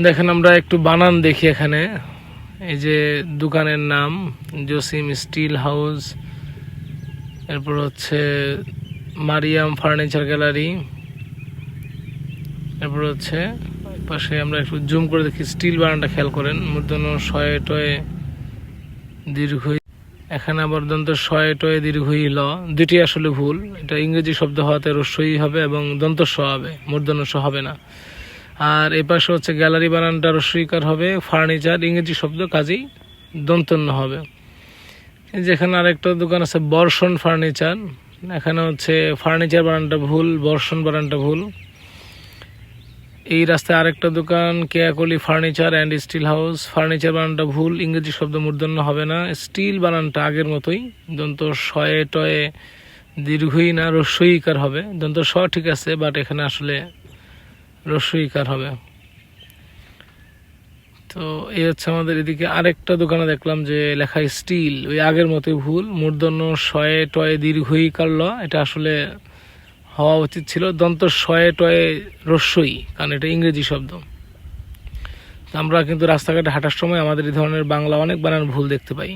দেখেন আমরা একটু বানান দেখি এখানে। এই যে দোকানের নাম, জসিম স্টিল হাউস। এরপর হচ্ছে মারিয়াম ফার্নিচার গ্যালারি। এরপর হচ্ছে পাশে আমরা একটু জুম করে দেখি, স্টিল বানানটা খেয়াল করেন। মূর্ধন্য শয়ে টয়ে দীর্ঘ এখানে আবার দন্ত শয়ে টয়ে দীর্ঘই ল। দুটি আসলে ভুল। এটা ইংরেজি শব্দ হওয়াতে রস্যই হবে এবং দন্ত স হবে, মূর্ধন্য স হবে না। আর এই পাশে হচ্ছে গ্যালারি বানানটা রস্যইকার হবে, ফার্নিচার, ইংরেজি শব্দ কাজেই দন্তন্য হবে। যেখানে আরেকটা দোকান আছে, বর্ষণ ফার্নিচার। এখানে হচ্ছে ফার্নিচার বানানটা ভুল, বর্ষণ বানানটা ভুল। এই রাস্তায় আরেকটা দোকান Keyakali furniture and steel house furniture বানানটা ভুল, ইংরেজি শব্দ মূর্ধন্য হবে না। স্টিল বানানটা আগের মতোই, দন্ত শয়ে টয়ে দীর্ঘই না রস্যইকার হবে। দন্ত স ঠিক আছে বাট এখানে আসলে রস্যইকার হবে? তো এই হচ্ছে আমাদের এদিকে আরেকটা দোকানে দেখলাম যে লেখা স্টিল, ওই আগের মতোই ভুল। মূর্ধন্য শয়ে টয়ে দীর্ঘই কারল, এটা আসলে হওয়া উচিত ছিল। দন্ত শয়ে টয়ে রস্যই কারণ এটা ইংরেজি শব্দ। আমরা কিন্তু রাস্তাঘাটে হাঁটার সময় আমাদের এই ধরনের বাংলা অনেক বানান ভুল দেখতে পাই।